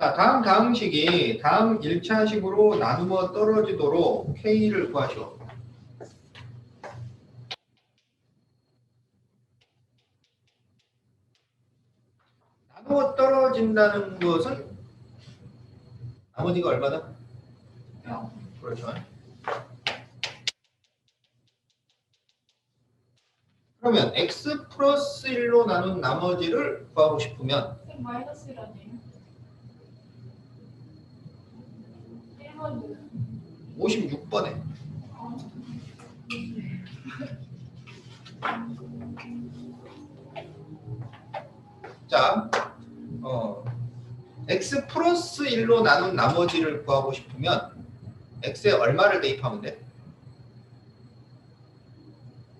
자, 다음 다음식이 다음 1차식으로 나누어 떨어지도록 K를 구하시오. 나누어 떨어진다는 것은 나머지가 얼마다? 영. 그렇죠. 그러면 x 플러스 1로 나눈 나머지를 구하고 싶으면 쌤 마이너스 1 아니에요? 1번 56번에 어. 자, 어, x 플러스 1로 나눈 나머지를 구하고 싶으면 x에 얼마를 대입하면 돼?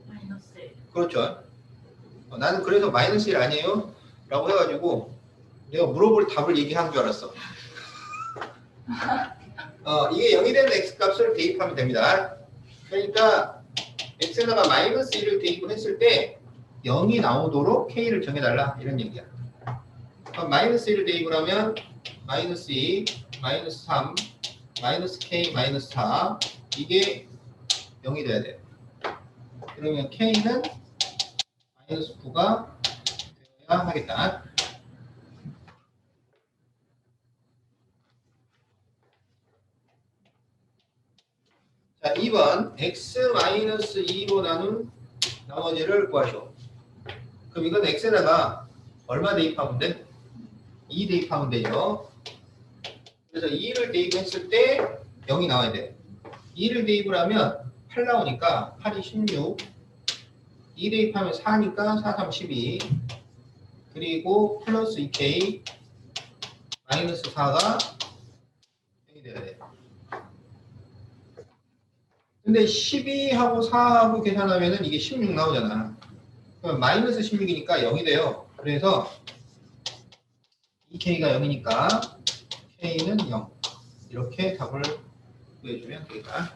마이너스 1 그렇죠. 어, 나는 그래서 마이너스 1 아니에요? 라고 해가지고 내가 물어볼 답을 얘기한 줄 알았어. 어, 이게 0이 되는 x 값을 대입하면 됩니다. 그러니까 x에다가 마이너스 1을 대입을 했을 때 0이 나오도록 k를 정해달라 이런 얘기야. 마이너스 1을 대입을 하면 마이너스 2, 마이너스 3, 마이너스 k, 마이너스 4 이게 0이 돼야 돼. 그러면 k는 마이너스 9가 되어야 하겠다. 자, 2번 x-2로 나눈 나머지를 구하시오. 그럼 이건 x에다가 얼마 대입하면 돼? 2 대입하면 되죠. 그래서 2를 대입했을 때 0이 나와야 돼. 2를 대입을 하면 8 나오니까 8이 16, 2 대입하면 4니까 4, 3, 12 그리고 플러스 2k 마이너스 4가 0이 돼야 돼. 근데 12하고 4하고 계산하면은 이게 16 나오잖아. 그럼 마이너스 16이니까 0이 돼요. 그래서 2k가 0이니까 k는 0. 이렇게 답을 구해주면 되겠다.